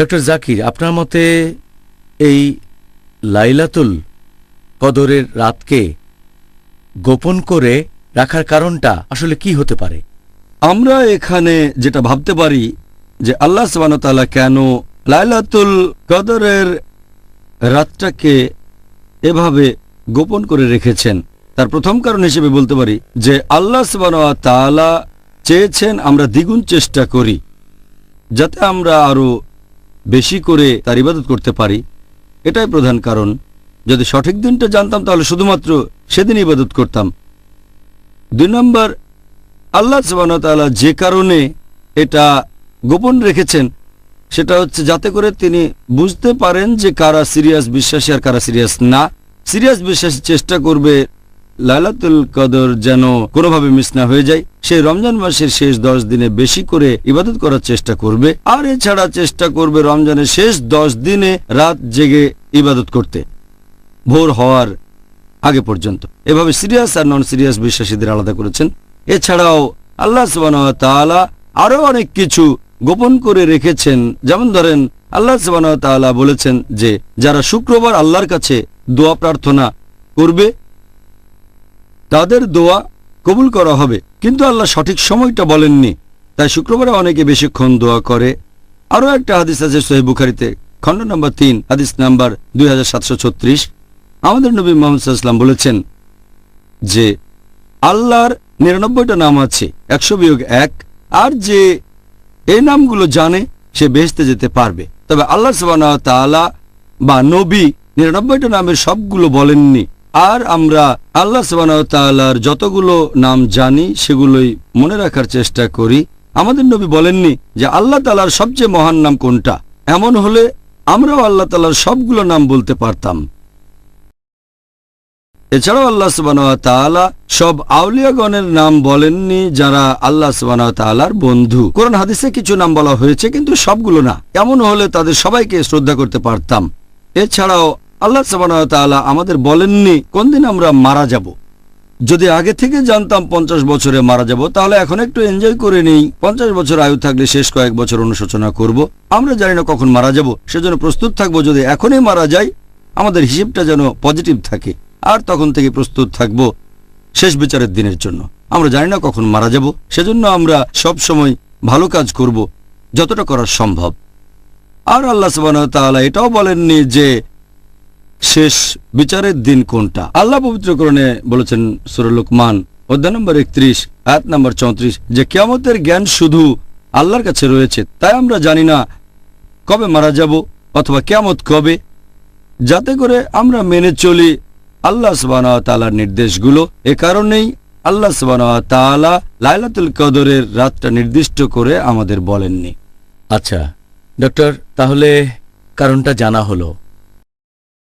Doctor Zakir আপনার মতে এই লাইলাতুল কদরের রাতকে গোপন করে রাখার কারণটা আসলে কি হতে পারে? আমরা এখানে যেটা ভাবতে পারি যে আল্লাহ সাবানতাল্লাহ কেন লাইলাতুল কদরের রাতটাকে এভাবে গোপন করে রেখেছেন? তার প্রথম কারণ হিসেবে বলতে পারি যে আল্লাহ তাআলা চেয়েছেন আমরা দ্বিগুণ চেষ্টা করি, যাতে আমরা আরও বেশি করে তার ইবাদত করতে পারি? এটাই প্রধান কারণ। যদি সঠিক দিনটা জানতাম, তাহলে শুধুমাত্র সেদিন ইবাদত করতাম। দুই নম্বর, আল্লাহ সুবাহতাল্লাহ যে কারণে এটা গোপন রেখেছেন, সেটা হচ্ছে যাতে করে তিনি বুঝতে পারেন যে কারা সিরিয়াস বিশ্বাসী আর কারা সিরিয়াস না। সিরিয়াস বিশ্বাসী চেষ্টা করবে লালাতুল কদর যেন কোনোভাবে মিস না হয়ে যায়। সেই রমজান মাসের শেষ দশ দিনে বেশি করে ইবাদত করার চেষ্টা করবে। আর এছাড়া চেষ্টা করবে রমজানের শেষ দশ দিনে রাত জেগে ইবাদত করতে। ভোর হওয়ার আগে পর্যন্ত। এভাবে সিরিয়াস আর নন সিরিয়াস বিশ্বাসীদের আলাদা করেছেন। এছাড়াও আল্লাহ তাআলা আরও অনেক কিছু গোপন করে রেখেছেন। যেমন ধরেন, আল্লাহ তাআলা বলেছেন যে, যারা শুক্রবার আল্লাহর কাছে দোয়া প্রার্থনা করবে, তাদের দোয়া কবুল করা হবে। কিন্তু আল্লাহ সঠিক সময়টা বলেননি। তাই শুক্রবারে অনেকে বেশিক্ষণ দোয়া করে। আরও একটা হাদিস আছে সোহেব বুখারিতে, খণ্ড নম্বর তিন, হাদিস নাম্বার দুই আমাদের নবী মোহাম্মদ সাল্লাম বলেছেন যে, আল্লাহর নিরানব্বইটা নাম আছে, একশো বিয়োগ এক, আর যে এই নামগুলো জানে, সে বেহেস্তে যেতে পারবে। তবে আল্লাহ সুবাহ তাআলা বা নবী নিরানব্বইটা নামের সবগুলো বলেননি। আর আমরা আল্লাহ তাআলার যতগুলো নাম জানি, সেগুলোই মনে রাখার চেষ্টা করি। আমাদের নবী বলেননি যে আল্লাহ তালার সবচেয়ে মহান নাম কোনটা? এমন হলে আমরাও আল্লাহ তাআলার সবগুলো নাম বলতে পারতাম। এছাড়াও আল্লাহ সুবাহ তাআলা সব আউলিয়াগণের নাম বলেননি যারা আল্লাহ সুবাহ তাআলার বন্ধু। কোরআন হাদিসে কিছু নাম বলা হয়েছে, কিন্তু সবগুলো না। এমন হলে তাদের সবাইকে শ্রদ্ধা করতে পারতাম। এছাড়াও আল্লাহ সুবাহ তাআলা আমাদের বলেননি, কোন দিন আমরা মারা যাব? যদি আগে থেকে জানতাম পঞ্চাশ বছরে মারা যাব, তাহলে এখন একটু এনজয় করে নেই। পঞ্চাশ বছর আয়ু থাকলে শেষ কয়েক বছর অনুশোচনা করব। আমরা জানি না কখন মারা যাব, সেজন্য প্রস্তুত থাকব যদি এখনই মারা যাই, আমাদের হিসেবটা যেন পজিটিভ থাকে। আর তখন থেকে প্রস্তুত থাকব শেষ বিচারের দিনের জন্য। আমরা জানি না কখন মারা যাব, সেজন্য আমরা সব সময় ভালো কাজ করব, যতটা করা সম্ভব। আর আল্লাহ তাআলা এটাও বলেননি যে শেষ বিচারের দিন কোনটা? আল্লাহ পবিত্রকরণে বলেছেন সুরুল লোকমান, অধ্যায় নম্বর একত্রিশ, আয়াত নম্বর চৌত্রিশ, যে কিয়ামতের জ্ঞান শুধু আল্লাহর কাছে রয়েছে, তাই আমরা জানি না কবে মারা যাব অথবা কেয়ামত কবে। যাতে করে আমরা মেনে চলি আল্লাহ তালার নির্দেশগুলো, এ কারণেই আল্লাহ তালা লাইলাতুল কদরের রাতটা নির্দিষ্ট করে আমাদের বলেননি। আচ্ছা ডক্টর, তাহলে কারণটা জানা হলো।